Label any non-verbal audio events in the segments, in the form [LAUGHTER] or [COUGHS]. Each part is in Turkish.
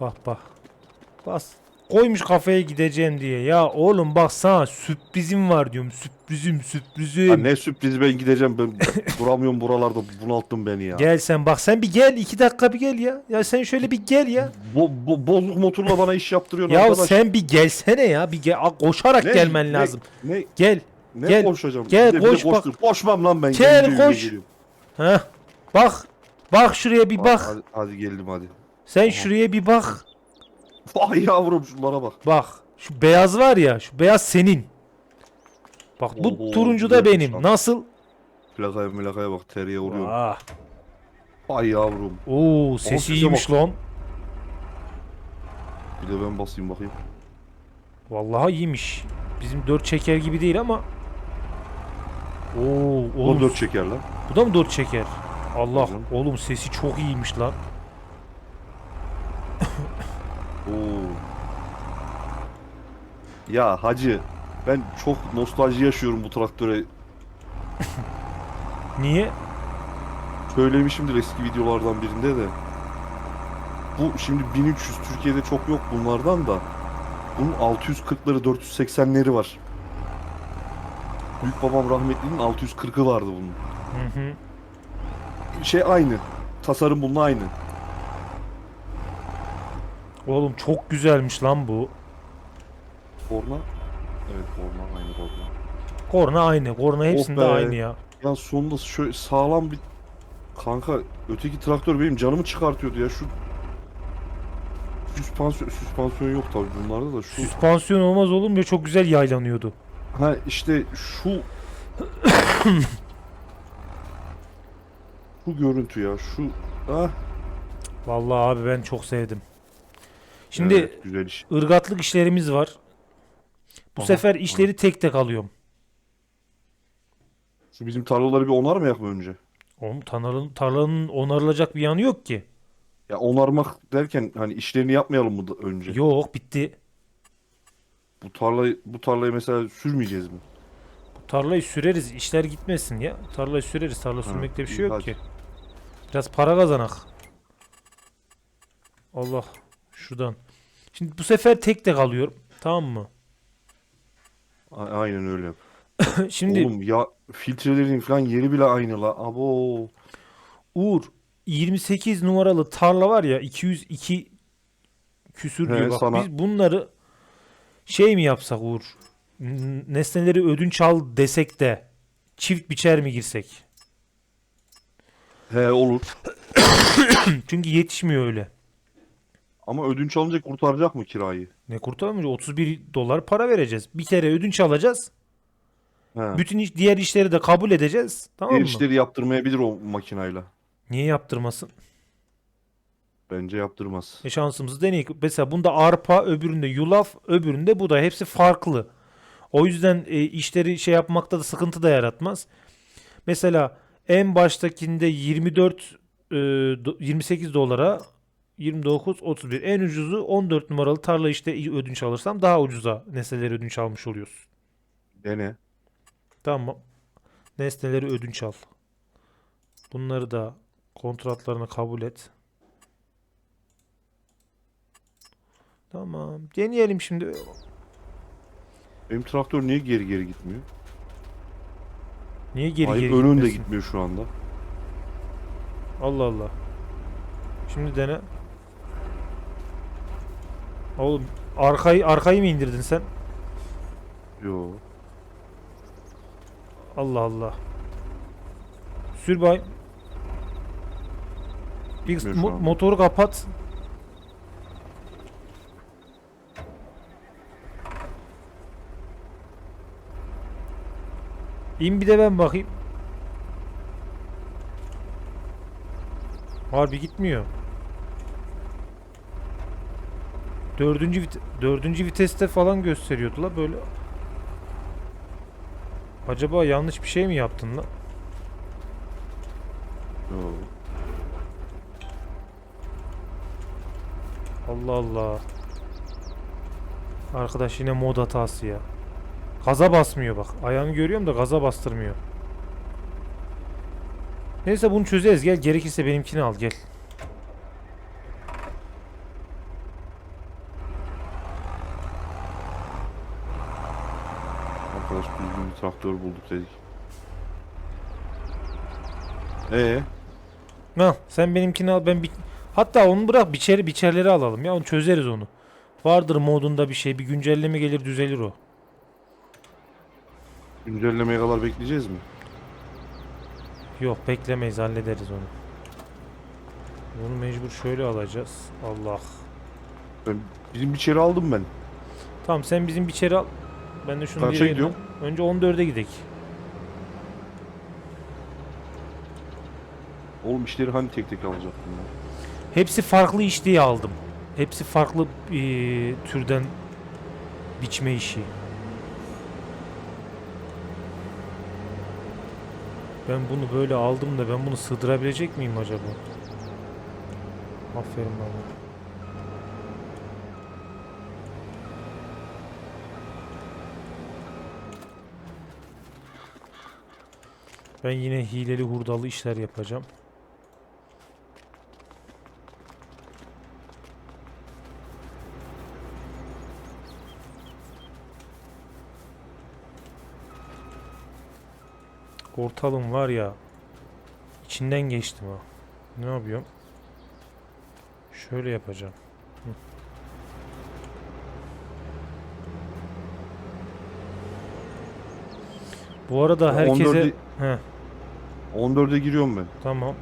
Bak bak. Bas. Koymuş kafaya gideceğim diye. Ya oğlum bak sana sürprizim var diyorum. Sürprizim sürprizim. Ya ne sürpriz ben gideceğim ben duramıyorum buralarda bunalttın beni ya. Gel sen bak sen bir gel iki dakika bir gel ya. Ya sen şöyle bir gel ya. Bo, bo- bozuk motorla bana iş yaptırıyorsun Ya arkadaş. sen bir gelsene ya. Bir gel. Koşarak Ne- gelmen ne- lazım. Ne, Gel. ne Gel, koşacağım? gel, Bir de- bir koş bak. Koşmam lan ben. Gel, koş. Ha. Bak. Bak şuraya bir bak. Hadi, hadi geldim hadi. Sen şuraya bir bak. [LAUGHS] Vay yavrum şunlara bak. Bak. Şu beyaz var ya. Şu beyaz senin. Bak bu Oo, turuncu da güzelmiş benim. lan. Nasıl? Plakaya plakaya bak teriye vuruyor. Ah. Vay yavrum. Oo sesi sese iyiymiş lan. Bir de ben basayım bakayım. Vallahi iyiymiş. Bizim dört çeker gibi değil ama. Oo Oğlum oğlum. dört çeker lan. Bu da mı dört çeker? Allah oğlum sesi çok iyiymiş lan. Oo. Ya hacı ben çok nostalji yaşıyorum bu traktöre. [LAUGHS] Niye? Söylemişimdir eski videolardan birinde de. Bu şimdi 1300 Türkiye'de çok yok bunlardan da. Bunun 640'ları 480'leri var. Büyük babam rahmetlinin 640'ı vardı bunun. Hı hı. Şey aynı. Tasarım bunun aynı. Oğlum çok güzelmiş lan bu. Korna. Evet korna aynı korna. Korna aynı. Korna hepsinde be. aynı ya. Ya sonunda şöyle sağlam bir kanka öteki traktör benim canımı çıkartıyordu ya şu süspansiyon süspansiyon yok tabii bunlarda da şu Süspansiyon olmaz oğlum ve çok güzel yaylanıyordu. ha işte şu [COUGHS] şu görüntü ya şu ah Vallahi abi ben çok sevdim. Şimdi evet, güzel iş. ırgatlık işlerimiz var. Bu Aha, sefer işleri tek tek alıyorum. Şu bizim tarlaları bir onar mı mı önce? Oğlum tarlanın, tarlanın onarılacak bir yanı yok ki. Ya onarmak derken hani işlerini yapmayalım mı da önce? Yok bitti. Bu tarlayı bu tarlayı mesela sürmeyeceğiz mi? Bu tarlayı süreriz. işler gitmesin ya. Tarlayı süreriz. Tarla sürmekte bir şey yok hadi. ki. Biraz para kazanak. Allah. Şuradan. Şimdi bu sefer tek tek alıyorum. Tamam mı? A- aynen öyle. [LAUGHS] Şimdi Oğlum ya filtrelerin falan yeri bile aynı la. Abo. Uğur 28 numaralı tarla var ya 202 küsür He, diyor bak. sana- Biz bunları şey mi yapsak Uğur? N- Nesneleri ödünç al desek de çift biçer mi girsek? He olur. [COUGHS] Çünkü yetişmiyor öyle. Ama ödünç alınca kurtaracak mı kirayı? Ne kurtaramayacak? 31 dolar para vereceğiz. Bir kere ödünç alacağız. He. Bütün iş- diğer işleri de kabul edeceğiz. Tamam Diğer mı? işleri yaptırmayabilir o makinayla. Niye yaptırmasın? Bence yaptırmaz. E şansımızı deneyik. Mesela bunda arpa, öbüründe yulaf, öbüründe bu da hepsi farklı. O yüzden e, işleri şey yapmakta da sıkıntı da yaratmaz. Mesela en baştakinde 24 e, do- 28 dolara 29 31 en ucuzu 14 numaralı tarla işte ödünç alırsam daha ucuza nesneleri ödünç almış oluyoruz. Dene. Tamam. Nesneleri ödünç al. Bunları da kontratlarını kabul et. Tamam. Deneyelim şimdi. Benim traktör niye geri geri gitmiyor? Niye geri Hayır geri önünde gitmiyor şu anda. Allah Allah. Şimdi dene. Oğlum arkayı arkayı mı indirdin sen? Yo. Allah Allah. Sür bay. Bir mo- motoru kapat. İn bir de ben bakayım. Harbi gitmiyor. Dördüncü vit dördüncü viteste falan gösteriyordu la böyle. Acaba yanlış bir şey mi yaptın la? Yo. Allah Allah. Arkadaş yine mod hatası ya. Gaza basmıyor bak. Ayağını görüyorum da gaza bastırmıyor. Neyse bunu çözeriz. Gel gerekirse benimkini al gel. Traktör bulduk dedik. Ee, Ha, sen benimkini al ben bir... Hatta onu bırak biçeri biçerleri alalım ya onu çözeriz onu. Vardır modunda bir şey bir güncelleme gelir düzelir o. güncellemeye kadar bekleyeceğiz mi? Yok beklemeyiz hallederiz onu. Bunu mecbur şöyle alacağız. Allah. Ben, bizim biçeri aldım ben. Tamam sen bizim biçeri al. Ben de şunu Kaça gidiyorum? Önce 14'e gidek. Oğlum işleri hani tek tek alacaktım ya. Hepsi farklı iş diye aldım. Hepsi farklı eee, türden biçme işi. Ben bunu böyle aldım da ben bunu sığdırabilecek miyim acaba? Aferin bana. Ben yine hileli hurdalı işler yapacağım. Ortalım var ya içinden geçtim ha. Ne yapıyorum? Şöyle yapacağım. Hı. Bu arada herkese 14'ü Heh, 14'e giriyorum ben. tamam.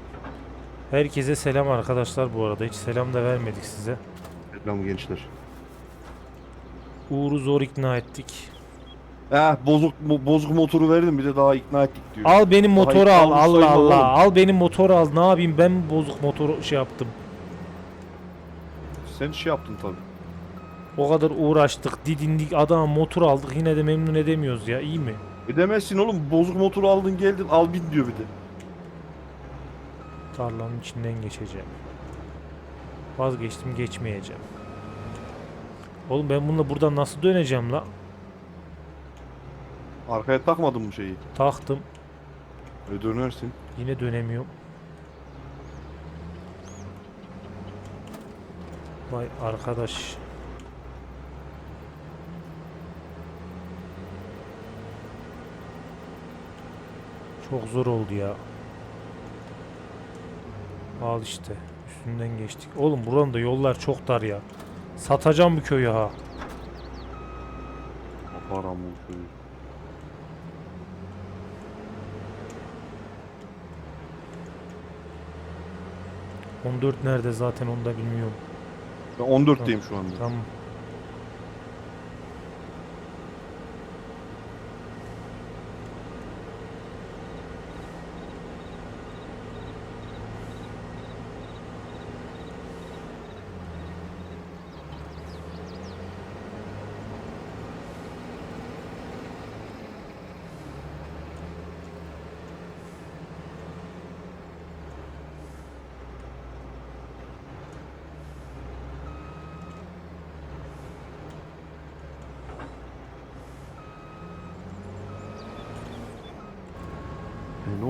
Herkese selam arkadaşlar bu arada. Hiç selam da vermedik size. Reklam gençler. Uğur'u zor ikna ettik. Eh bozuk bo- bozuk motoru verdim bir de daha ikna ettik diyor. Al benim motoru al. ikna Allah olsaydı Allah. oğlum. Al benim motoru al. Ne yapayım ben bozuk motoru şey yaptım. Sen şey yaptın tabii. O kadar uğraştık, didindik, adam motor aldık yine de memnun edemiyoruz ya. iyi mi? Ödemezsin oğlum bozuk motoru aldın geldin al bin diyor bir de. Tarlanın içinden geçeceğim. Vazgeçtim geçmeyeceğim. Oğlum ben bununla buradan nasıl döneceğim la? Arkaya takmadın mı şeyi? Taktım. E dönersin. Yine dönemiyorum. Vay arkadaş. Çok zor oldu ya. Al işte. Üstünden geçtik. Oğlum buranın da yollar çok dar ya. Satacağım bu köyü ha. Param bu köyü. On 14 nerede zaten onu da bilmiyorum. Ben 14'teyim şu anda. Tamam.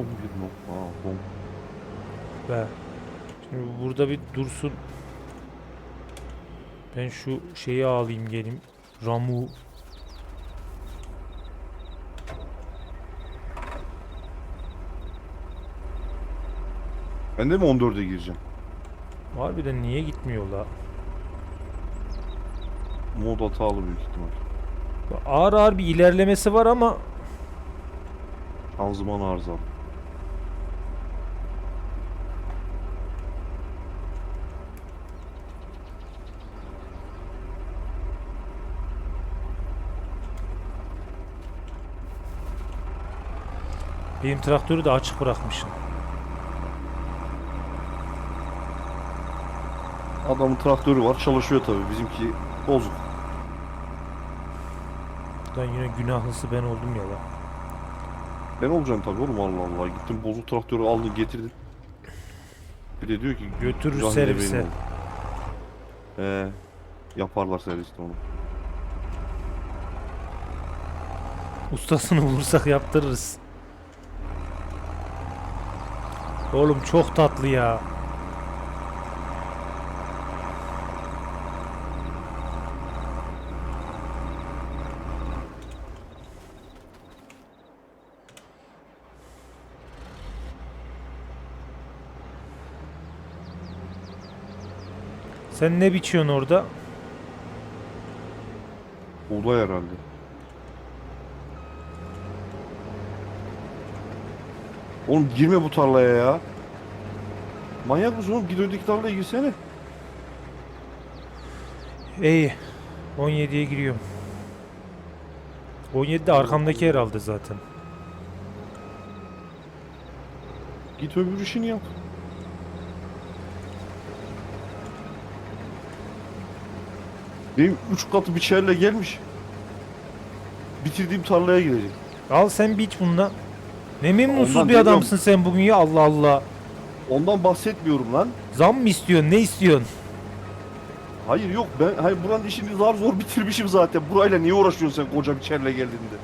Bir nokta? Aa, bom. Be. Şimdi burada bir dursun. Ben şu şeyi alayım geleyim. Ramu. Ben de mi 14'e gireceğim? Harbiden niye gitmiyor la? Mod hatalı büyük ihtimal. Ağır ağır bir ilerlemesi var ama Şanzıman arızalı. Benim traktörü de açık bırakmışım. Adamın traktörü var çalışıyor tabii bizimki bozuk. Ben yine günahlısı ben oldum ya la. Ben olacağım tabii oğlum Allah Allah. Gittin bozuk traktörü aldın getirdin. Bir de diyor ki Götürür "Cahil servise." benim oğlum." Ee, yaparlar serviste onu. Ustasını bulursak yaptırırız. Oğlum çok tatlı ya. Sen ne biçiyorsun orada? Buğday herhalde. Oğlum girme bu tarlaya ya. Manyak mısın oğlum? Git öndeki tarlaya girsene. İyi. 17'ye giriyorum. 17 de arkamdaki herhalde zaten. Git öbür işini yap. Benim üç katı biçerle gelmiş. Bitirdiğim tarlaya gidecek. Al sen biç bununla. Ne memnunsuz Ondan bir demiyorum. adamsın sen bugün ya Allah Allah. Ondan bahsetmiyorum lan. Zam mı istiyorsun? Ne istiyorsun? Hayır yok ben hayır buranın işini zar zor bitirmişim zaten. Burayla niye uğraşıyorsun sen koca biçerle geldiğinde?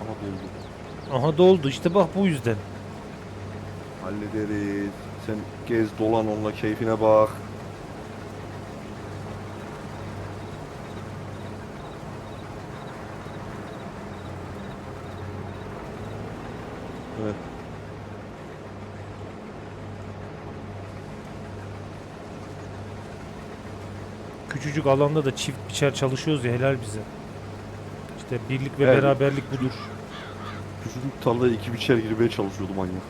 Ama doldu. Aha doldu işte bak bu yüzden. Hallederiz. Sen gez dolan onunla keyfine bak. Evet. Küçücük alanda da çift biçer çalışıyoruz ya helal bize. İşte birlik ve Evet. beraberlik budur. Küçücük tarlaya iki biçer girmeye çalışıyordu manyak.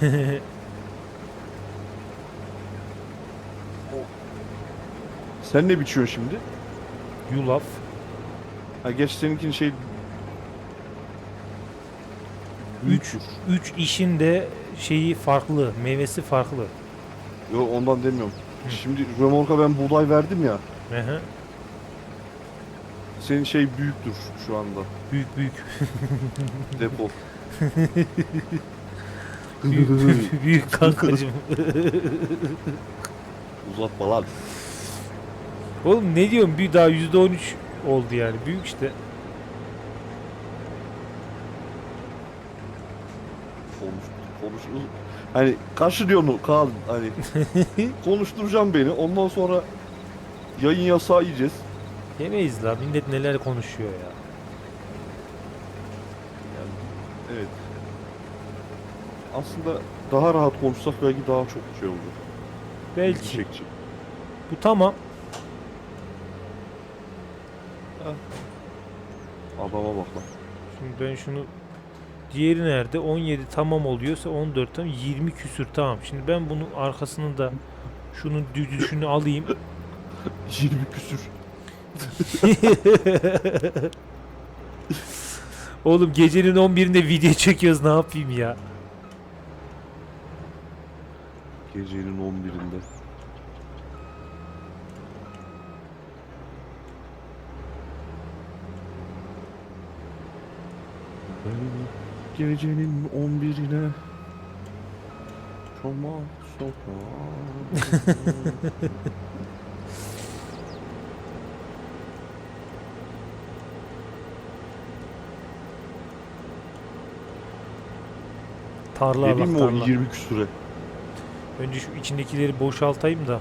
[LAUGHS] Sen ne biçiyorsun şimdi? Yulaf. Ha geç seninkini şey... Üç, üç işin de şeyi farklı, meyvesi farklı. Yok ondan demiyorum. Şimdi römorka ben buğday verdim ya. Hı hı. Senin şey büyüktür şu anda. Büyük büyük. [LAUGHS] Depo. büyük, [LAUGHS] büyük kankacım. [LAUGHS] Uzatma lan. Oğlum ne diyorum bir daha %13 oldu yani. Büyük işte. Hani karşı diyorsun Kaan hani [LAUGHS] konuşturacağım beni ondan sonra yayın yasağı yiyeceğiz. Yemeyiz la. Millet neler konuşuyor ya. Evet. Aslında daha rahat konuşsak belki daha çok şey olur. Belki. Çiçekçi. Bu tamam. Adama bak lan. Şimdi ben şunu diğeri nerede? 17 tamam oluyorsa 14 tam 20 küsür tamam. Şimdi ben bunun arkasını da şunun düdüşünü alayım. [LAUGHS] 20 küsür. [LAUGHS] Oğlum gecenin 11'inde video çekiyoruz ne yapayım ya? Gecenin 11'inde. Gecenin 11'ine Çomak sokağa Tarla Vereyim bak mi o tarla. 20 küsüre? Önce şu içindekileri boşaltayım da.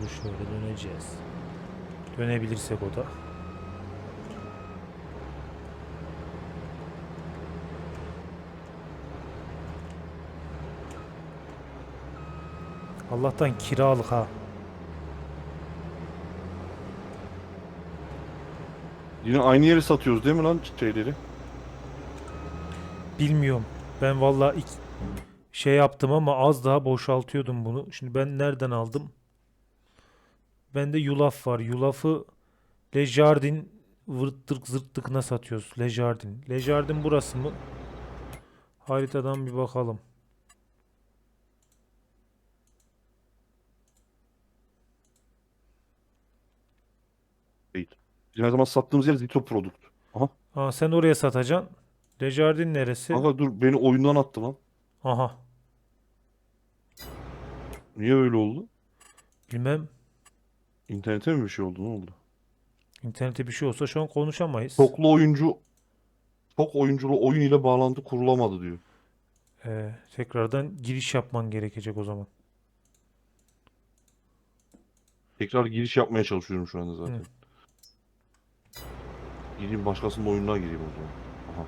Mecbur şöyle döneceğiz. Dönebilirsek o da. Allah'tan kiralık ha. Yine aynı yere satıyoruz değil mi lan şeyleri? Bilmiyorum. Ben vallahi ilk şey yaptım ama az daha boşaltıyordum bunu. Şimdi ben nereden aldım? Bende yulaf var. Yulafı Le Jardin vırttık zırttıkına satıyoruz. Le Jardin. Le Jardin burası mı? Haritadan bir bakalım. Değil. Bizim her zaman sattığımız yer Zito Product. Aha. Aa, sen oraya satacaksın. Le Jardin neresi? Kanka dur beni oyundan attı lan. Aha. Niye öyle oldu? Bilmem. İnternete mi bir şey oldu ne oldu? İnternette bir şey olsa şu an konuşamayız. Çoklu oyuncu çok oyunculu oyun ile bağlantı kurulamadı diyor. Ee, tekrardan giriş yapman gerekecek o zaman. Tekrar giriş yapmaya çalışıyorum şu anda zaten. Hı. Gireyim başkasının oyununa gireyim o zaman. Aha.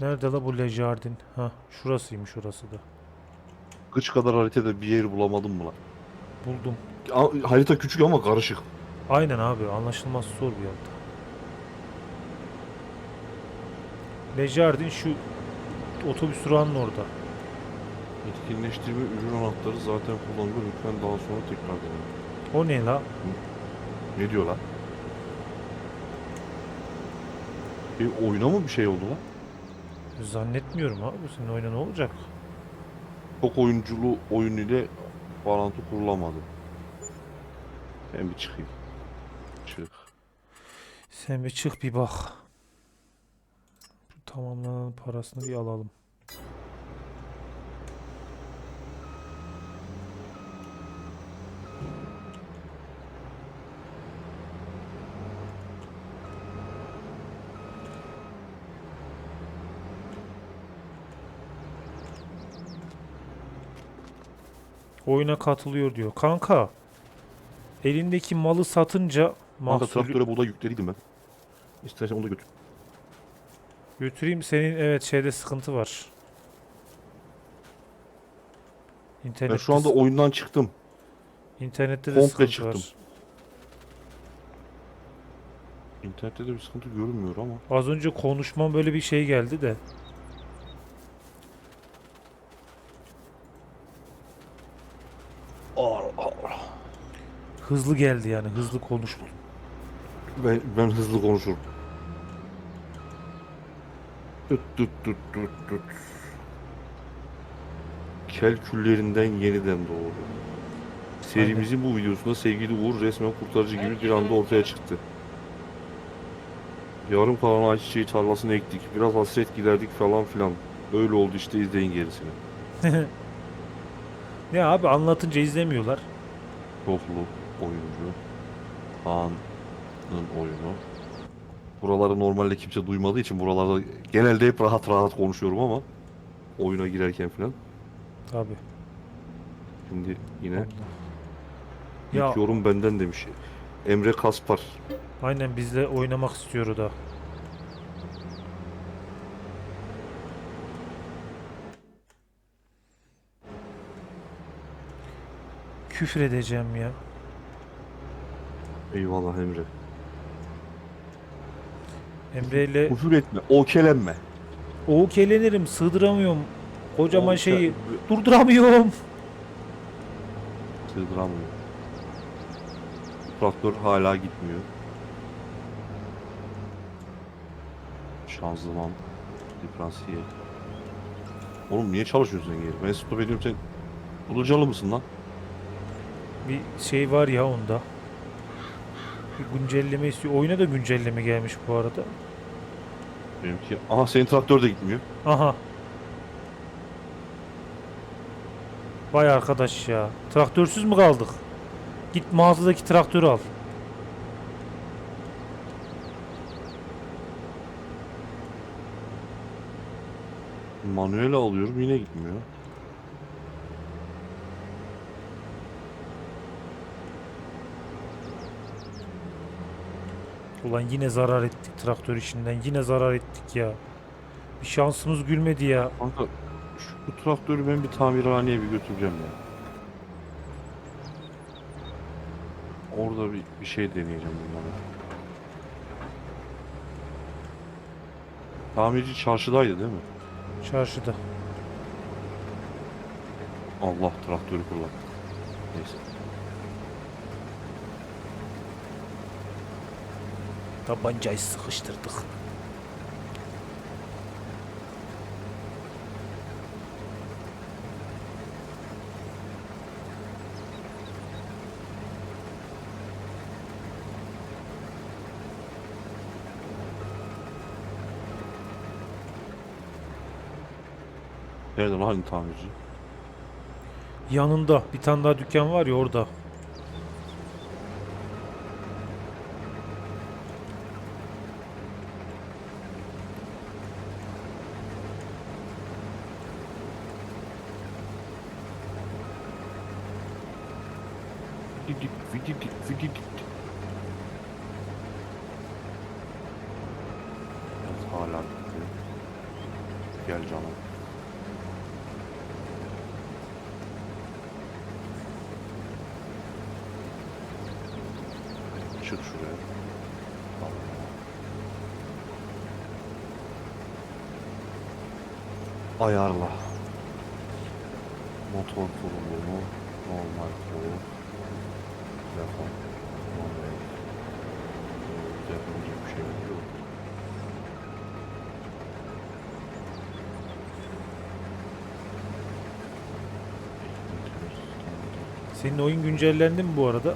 Nerede la bu Le Jardin? Ha, şurasıymış orası da. Kıç kadar haritada bir yer bulamadım mı lan? Buldum. A- Harita küçük ama karışık. Aynen abi, anlaşılması zor bir harita. Le Jardin şu otobüs durağının orada. Etkinleştirme ürün anahtarı zaten kullanılıyor. Lütfen daha sonra tekrar deneyin. O ne la? Ne diyor lan? Bir oyuna mı bir şey oldu lan? Zannetmiyorum abi. Senin oyuna ne olacak? Çok oyunculu oyun ile bağlantı kurulamadı. Ben bir çıkayım. Çık. Sen bir çık bir bak. Şu tamamlanan parasını bir alalım. Oyuna katılıyor diyor. Kanka, elindeki malı satınca Kanka mahsulü- traktöre buğday yüklediydim ben. İstersen onu da götür. Götüreyim senin evet şeyde sıkıntı var. Ben İnternette, şu anda oyundan çıktım. internette de komple sıkıntı çıktım. var. İnternette de bir sıkıntı görünmüyor ama. Az önce konuşmam böyle bir şey geldi de. Hızlı geldi yani hızlı konuş. Ben, ben hızlı konuşurum. Tut tut tut tut tut. Kel küllerinden yeniden doğdu. Serimizin bu videosunda sevgili Uğur resmen kurtarıcı gibi bir anda ortaya çıktı. Yarım kalan ayçiçeği tarlasını ektik. Biraz hasret giderdik falan filan. Öyle oldu işte izleyin gerisini. [LAUGHS] Ne abi anlatınca izlemiyorlar. Çoklu oyuncu. Kaan'ın oyunu. Buraları normalde kimse duymadığı için buralarda genelde hep rahat rahat konuşuyorum ama oyuna girerken falan. Tabi. Şimdi yine Ya ilk yorum benden demiş. Emre Kaspar. aynen bizle oynamak istiyor o da. Küfür edeceğim ya. Eyvallah Emre. Emre ile Küfür etme, okelenme. Oğukelenirim, sığdıramıyorum. Kocaman Oke- şeyi durduramıyorum. Sığdıramıyor. Traktör hala gitmiyor. Şanzıman. Diferansiye. Oğlum niye çalışıyorsun sen geri? Ben stop ediyorum sen. Ulucalı mısın lan? Bir şey var ya onda. Bir güncelleme istiyor. Oyuna da güncelleme gelmiş bu arada. Benimki. Aha senin traktör de gitmiyor. Aha. Vay arkadaş ya. Traktörsüz mü kaldık? Git mağazadaki traktörü al. Manuel alıyorum yine gitmiyor. Ulan yine zarar ettik traktör işinden. Yine zarar ettik ya. Bir şansımız gülmedi ya. Kanka şu traktörü ben bir tamirhaneye bir götüreceğim ya. Orada bir, bir şey deneyeceğim bunlara. Tamirci çarşıdaydı değil mi? Çarşıda. Allah traktörü kullan. Neyse. Tabancayı sıkıştırdık. Nerede lan tamirci? Yanında bir tane daha dükkan var ya orada. Vididik, vididik. Evet, hala gitti. Gel canım. Çık şuraya. Ayarla. Motor kurulumu, normal kurulum. Telefon. Yapabilecek bir şey yok. Senin oyun güncellendi mi bu arada?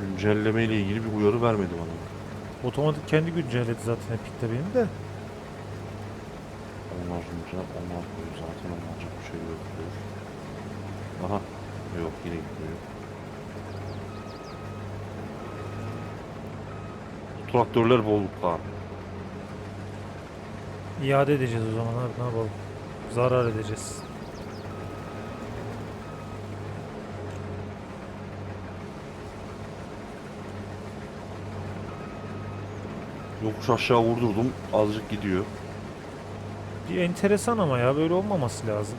Güncelleme ile ilgili bir uyarı vermedi bana. Otomatik kendi güncelledi zaten Epic'te benim de. Onlar önce onlar zaten olacak bir şey yok diyor. Aha. Yok yine gitmiyor. Traktörler bolluk abi. İade edeceğiz o zaman abi ne yapalım. Zarar edeceğiz. Yokuş aşağı vurdurdum. Azıcık gidiyor. Bir enteresan ama ya böyle olmaması lazım.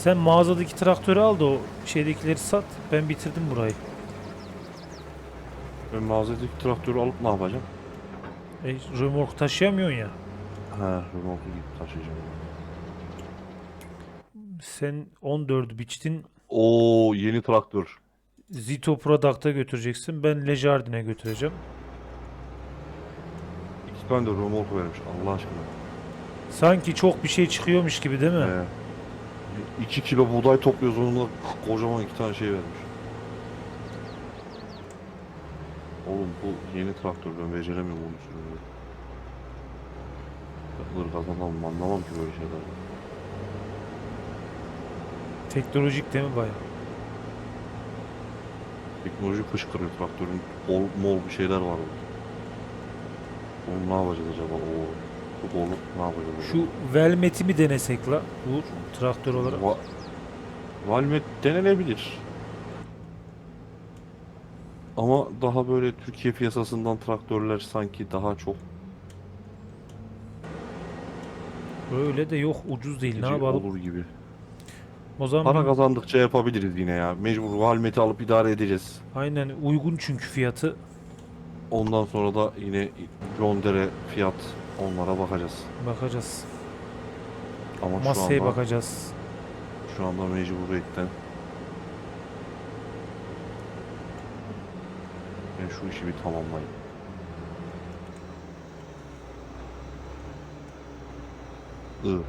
Sen mağazadaki traktörü al da o şeydekileri sat. Ben bitirdim burayı. Ben mağazadaki traktörü alıp ne yapacağım? E, römork taşıyamıyorsun ya. He, remorku gidip taşıyacağım. Sen 14 biçtin. Oo yeni traktör. Zito Product'a götüreceksin. Ben Lejardin'e götüreceğim. İki tane de remork vermiş Allah aşkına. Sanki çok bir şey çıkıyormuş gibi değil mi? He. 2 kilo buğday topluyoruz onunla kocaman iki tane şey vermiş. Oğlum bu yeni traktör ben beceremiyorum onu sürmeyi. Hır kazanamam anlamam ki böyle şeyler. Teknolojik değil mi baya? Teknoloji fışkırıyor traktörün bol mol bir şeyler var orada. Onu ne yapacağız acaba? O bu dolu ne yapacağız acaba? Şu Velmet'i mi denesek la? Uğur traktör olarak. Va Valmet denenebilir. Ama daha böyle Türkiye piyasasından traktörler sanki daha çok Öyle de yok ucuz değil. Ne yapalım? olur gibi. O zaman Para kazandıkça yapabiliriz yine ya. Mecbur Valmet'i alıp idare edeceğiz. aynen uygun çünkü fiyatı. Ondan sonra da yine John Deere fiyat onlara bakacağız. Bakacağız. Ama şu Masaya anda, bakacağız. şu anda mecburiyetten ben şu işi bir tamamlayayım. I.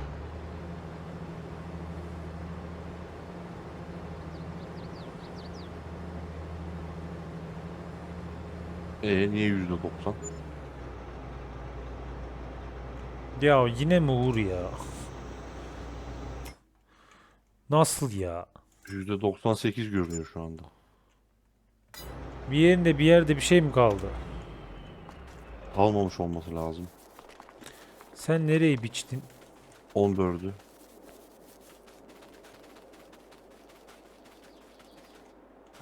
E niye yüzde doksan? Ya yine mi Uğur ya? Nasıl ya? Yüzde doksan sekiz görünüyor şu anda. Bir yerinde bir yerde bir şey mi kaldı? Kalmamış olması lazım. Sen nereyi biçtin? 14'ü.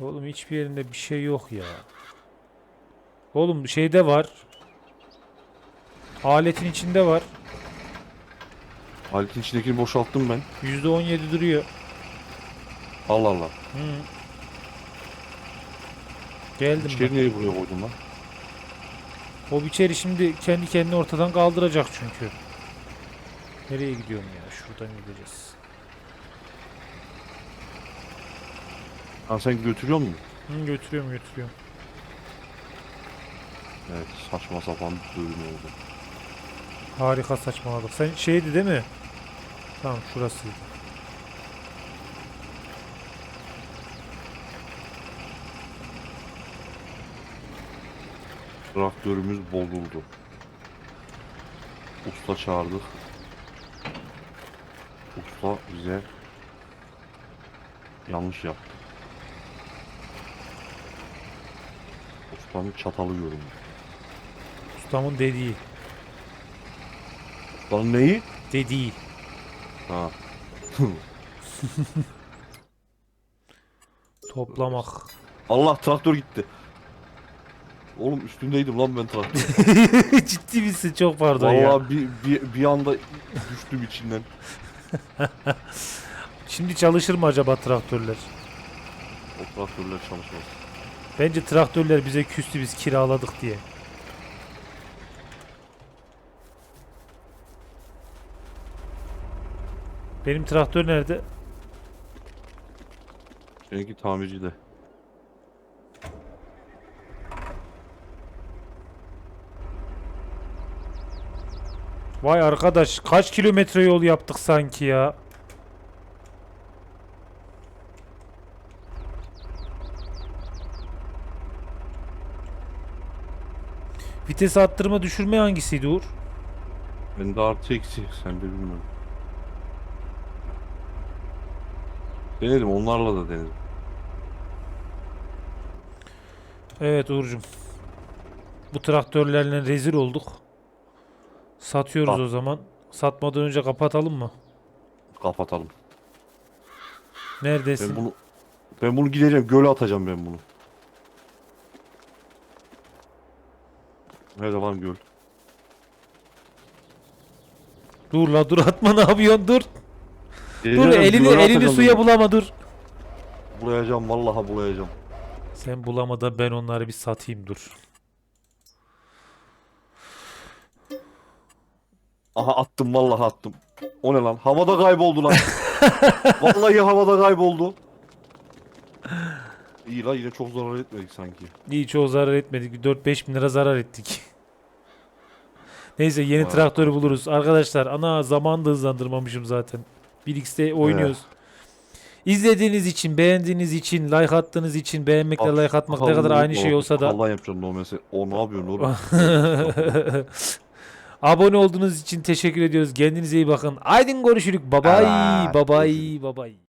Oğlum hiçbir yerinde bir şey yok ya. Oğlum şeyde var. Aletin içinde var. Aletin içindekini boşalttım ben. %17 duruyor. Allah Allah. Hı. Geldim ben. İçeri niye buraya koydun lan? O biçeri şimdi kendi kendini ortadan kaldıracak çünkü. Nereye gidiyorum ya? Şuradan gideceğiz. Ha sen götürüyor musun? Hı, götürüyorum götürüyorum. Evet saçma sapan bir bölüm oldu. Harika saçmaladık. Sen şeydi değil mi? Tamam şurasıydı. Traktörümüz bozuldu. Usta çağırdık. Usta bize yanlış yaptı. Ustanın çatalı görünmüş. Ustamın dediği. Lan neyi? Dediği. Ha. [LAUGHS] Toplamak. Allah traktör gitti. Oğlum üstündeydim lan ben traktör. [LAUGHS] Ciddi misin? Çok pardon ya. Vallahi bir, bir, bir anda düştüm içinden. [LAUGHS] Şimdi çalışır mı acaba traktörler? O traktörler çalışmaz. Bence traktörler bize küstü biz kiraladık diye. Benim traktör nerede? Seninki tamirci de. Vay arkadaş kaç kilometre yol yaptık sanki ya. Vites arttırma düşürme hangisiydi Uğur? Bende artı eksi. Sen de bilmiyorum. Denedim onlarla da denedim. Evet Uğur'cum. Bu traktörlerle rezil olduk. Satıyoruz Sat. o zaman. Satmadan önce kapatalım mı? Kapatalım. Neredesin? Ben bunu ben bunu gideceğim göle atacağım ben bunu. Nerede lan göl? Dur la dur atma ne yapıyorsun dur. Dur elini elini atacağım suya bunu. bulama dur. Bulayacağım vallahi bulayacağım. Sen bulamadan ben onları bir satayım dur. Aha attım vallahi attım. O ne lan? Havada kayboldu lan. [LAUGHS] vallahi havada kayboldu. İyi lan yine çok zarar etmedik sanki. İyi çoğu zarar etmedik. 4-5 bin lira zarar ettik. [LAUGHS] Neyse yeni Ha. traktörü buluruz. Arkadaşlar ana zamanı da hızlandırmamışım zaten. 1x'te oynuyoruz. İzlediğiniz için, beğendiğiniz için, like attığınız için, beğenmekle like atmak ne kadar aynı şey olsa da Allah yapacağım o mesela. O ne yapıyorsun oğlum? [LAUGHS] abone olduğunuz için teşekkür ediyoruz. Kendinize iyi bakın. Aydın görüşürük. Babay, Evet, babay, babay.